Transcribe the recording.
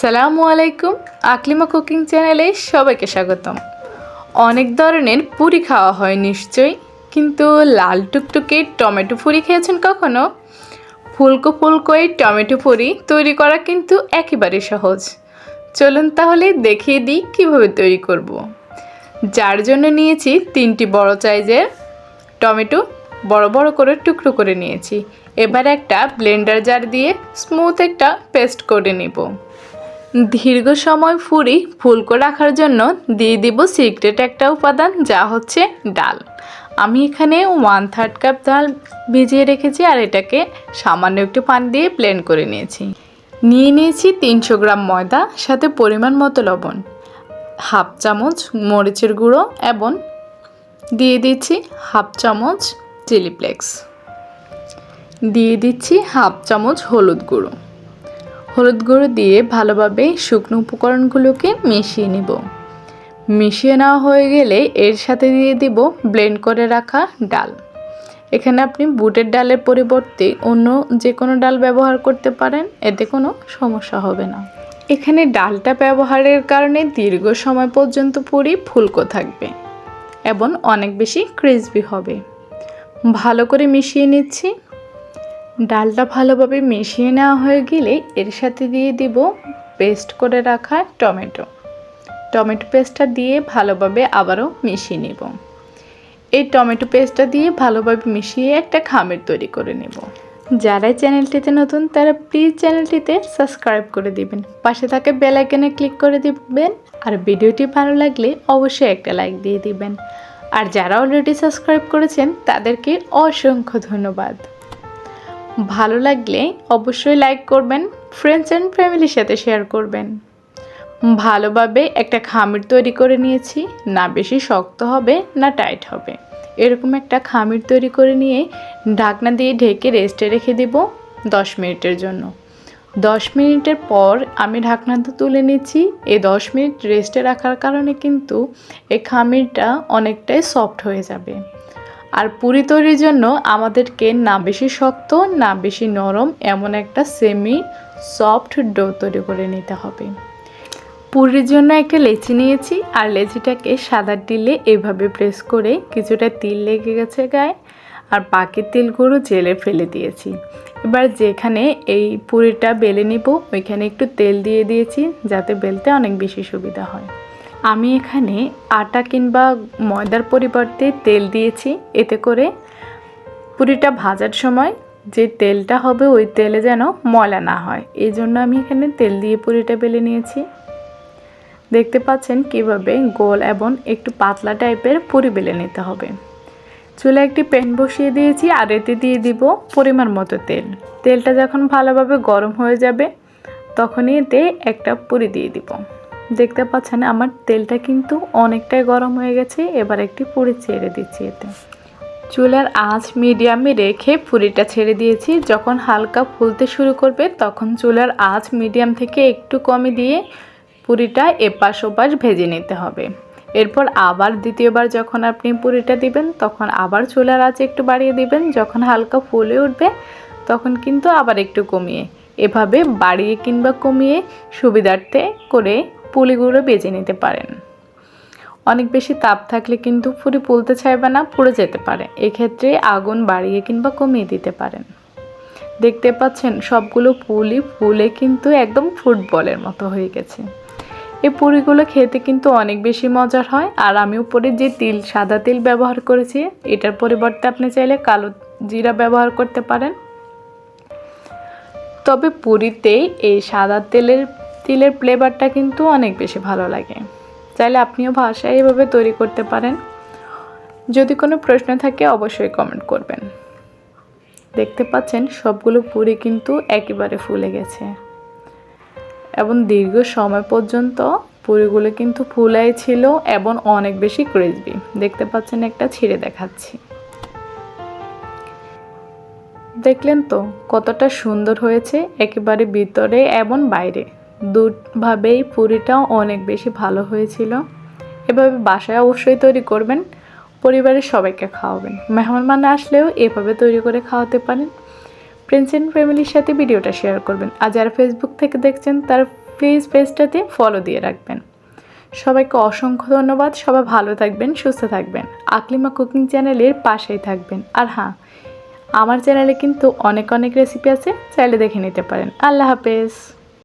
সালামু আলাইকুম, আকলিমা কুকিং চ্যানেলে সবাইকে স্বাগতম। অনেক ধরনের পুরি খাওয়া হয় নিশ্চয়ই, কিন্তু লাল টুকটুকে টমেটো পুরি খেয়েছেন কখনো? ফুলকো ফুলকো এই টমেটো পুরি তৈরি করা কিন্তু একেবারে সহজ। চলুন তাহলে দেখিয়ে দিই কীভাবে তৈরি করব। যার জন্য নিয়েছি তিনটি বড় সাইজের টমেটো, বড় বড় করে টুকরো করে নিয়েছি। এবার একটা ব্লেন্ডার জার দিয়ে স্মুথ একটা পেস্ট করে নেব। দীর্ঘ সময় ফুরি ফুলকো রাখার জন্য দিয়ে দিব সিক্রেট একটা উপাদান, যা হচ্ছে ডাল। আমি এখানে ওয়ান থার্ড কাপ ডাল ভিজিয়ে রেখেছি আর এটাকে সামান্য একটু পানি দিয়ে প্লেন করে নিয়েছি। নিয়ে নিয়েছি তিনশো গ্রাম ময়দা, সাথে পরিমাণ মতো লবণ, হাফ চামচ মরিচের গুঁড়ো এবং দিয়ে দিচ্ছি হাফ চামচ চিলি ফ্লেক্স দিয়ে দিচ্ছি হাফ চামচ হলুদ গুঁড়ো। হলুদ গুঁড়ো দিয়ে ভালোভাবে শুকনো উপকরণগুলোকে মিশিয়ে নেব। মিশিয়ে নেওয়া হয়ে গেলে এর সাথে দিয়ে দিব ব্লেন্ড করে রাখা ডাল। এখানে আপনি বুটের ডালের পরিবর্তে অন্য যে কোনো ডাল ব্যবহার করতে পারেন, এতে কোনো সমস্যা হবে না। এখানে ডালটা ব্যবহারের কারণে দীর্ঘ সময় পর্যন্ত পুরি ফুলকো থাকবে এবং অনেক বেশি ক্রিসপি হবে। ভালো করে মিশিয়ে নিচ্ছি। ডালটা ভালোভাবে মিশিয়ে নেওয়া হয়ে গেলে এর সাথে দিয়ে দিব পেস্ট করে রাখা টমেটো। টমেটো পেস্টটা দিয়ে ভালোভাবে আবারও মিশিয়ে নেব। এই টমেটো পেস্টটা দিয়ে ভালোভাবে মিশিয়ে একটা খামের তৈরি করে নেব। যারাই চ্যানেলটিতে নতুন, তারা প্লিজ চ্যানেলটিতে সাবস্ক্রাইব করে দিবেন। পাশে থাকা বেল আইকনে ক্লিক করে দিবেন আর ভিডিওটি ভালো লাগলে অবশ্যই একটা লাইক দিয়ে দিবেন। আর যারা অলরেডি সাবস্ক্রাইব করেছেন, তাদেরকে অসংখ্য ধন্যবাদ। ভালো লাগলে অবশ্যই লাইক করবেন ফ্রেন্ডস অ্যান্ড ফ্যামিলির সাথে শেয়ার করবেন। ভালোভাবে একটা খামির তৈরি করে নিয়েছি, না বেশি শক্ত হবে, না টাইট হবে। এরকম একটা খামির তৈরি করে নিয়ে ঢাকনা দিয়ে ঢেকে রেস্টে রেখে দেব দশ মিনিটের জন্য। দশ মিনিটের পর আমি ঢাকনাটা তুলে নিচ্ছি এই দশ মিনিট রেস্টে রাখার কারণে কিন্তু এই খামিরটা অনেকটাই সফট হয়ে যাবে। আর পুরি তৈরির জন্য আমাদেরকে না বেশি শক্ত, না বেশি নরম, এমন একটা সেমি সফট ডো তৈরি করে নিতে হবে। পুরির জন্য একটা লেচি নিয়েছি, আর লেচিটাকে সাদা তিলে এভাবে প্রেস করে কিছুটা তিল লেগে গেছে গায়ে, আর বাকি তিলগুলো জেলে ফেলে দিয়েছি। এবার যেখানে এই পুরিটা বেলে নিব, ওইখানে একটু তেল দিয়ে দিয়েছি, যাতে বেলতে অনেক বেশি সুবিধা হয়। আমি এখানে আটা কিংবা ময়দার পরিবর্তে তেল দিয়েছি। এতে করে পুরিটা ভাজার সময় যে তেলটা হবে ওই তেলে যেন ময়লা না হয়। এই জন্য আমি এখানে তেল দিয়ে পুরিটা বেলে নিয়েছি। দেখতে পাচ্ছেন কীভাবে গোল এবং একটু পাতলা টাইপের পুরি বেলে নিতে হবে। চুলে একটি প্যান বসিয়ে দিয়েছি আর এতে দিয়ে দিব পরিমাণ মতো তেল। তেলটা যখন ভালোভাবে গরম হয়ে যাবে, তখনই এতে একটা পুরি দিয়ে দিব। দেখতে পাচ্ছেন, আমার তেলটা কিন্তু অনেকটাই গরম হয়ে গেছে, এবার একটি পুরি ছেড়ে দিচ্ছি এতে। চুলার আঁচ মিডিয়ামে রেখে পুরিটা ছেড়ে দিয়েছি, যখন হালকা ফুলতে শুরু করবে তখন চুলার আঁচ মিডিয়াম থেকে একটু কমে দিয়ে পুরিটা এপাশ ওপাশ ভেজে নিতে হবে। এরপর আবার দ্বিতীয়বার যখন আপনি পুরিটা দিবেন, তখন আবার চুলার আঁচ একটু বাড়িয়ে দিবেন, যখন হালকা ফুলে উঠবে তখন কিন্তু আবার একটু কমিয়ে। এভাবে বাড়িয়ে কিংবা কমিয়ে সুবিধার্থে করে পুলিগুলো বেজে নিতে পারেন। অনেক বেশি তাপ থাকলে কিন্তু পুরি পুলতে চাইবে না, পুড়ে যেতে পারে। এক্ষেত্রে আগুন বাড়িয়ে কিংবা কমিয়ে দিতে পারেন। দেখতে পাচ্ছেন, সবগুলো পুলি ফুলে কিন্তু একদম ফুটবলের মতো হয়ে গেছে। এই পুরিগুলো খেতে কিন্তু অনেক বেশি মজার হয়। আর আমি উপরে যে তিল, সাদা তিল ব্যবহার করেছি, এটার পরিবর্তে আপনি চাইলে কালো জিরা ব্যবহার করতে পারেন। তবে পুরিতে এই সাদা তেলের তিলের ফ্লেভারটা কিন্তু অনেক বেশি ভালো লাগে। চাইলে আপনিও ভাষায় এভাবে তৈরি করতে পারেন। যদি কোনো প্রশ্ন থাকে, অবশ্যই কমেন্ট করবেন। দেখতে পাচ্ছেন, সবগুলো পুরি কিন্তু একেবারে ফুলে গেছে। এবং দীর্ঘ সময় পর্যন্ত পুরিগুলো কিন্তু ফুলাই ছিল এবং অনেক বেশি ক্রিসপি দেখতে পাচ্ছেন, একটা ছিঁড়ে দেখাচ্ছি। দেখলেন তো, কতটা সুন্দর হয়েছে একেবারে ভিতরে এবং বাইরে। দুভাবেই পুরিটাও অনেক বেশি ভালো হয়েছিল। এভাবে বাসায় অবশ্যই তৈরি করবেন, পরিবারের সবাইকে খাওয়াবেন। মেহমান মানে আসলেও এভাবে তৈরি করে খাওয়াতে পারেন। ফ্রেন্ডস অ্যান্ড ফ্যামিলির সাথে ভিডিওটা শেয়ার করবেন। আর যারা ফেসবুক থেকে দেখছেন, তার প্লিজ পেজটাতে ফলো দিয়ে রাখবেন। সবাইকে অসংখ্য ধন্যবাদ। সবাই ভালো থাকবেন, সুস্থ থাকবেন। আকলিমা কুকিং চ্যানেলের পাশেই থাকবেন। আর হ্যাঁ আমার চ্যানেলে কিন্তু অনেক অনেক রেসিপি আছে। চাইলে দেখে নিতে পারেন। আল্লাহ হাফেজ।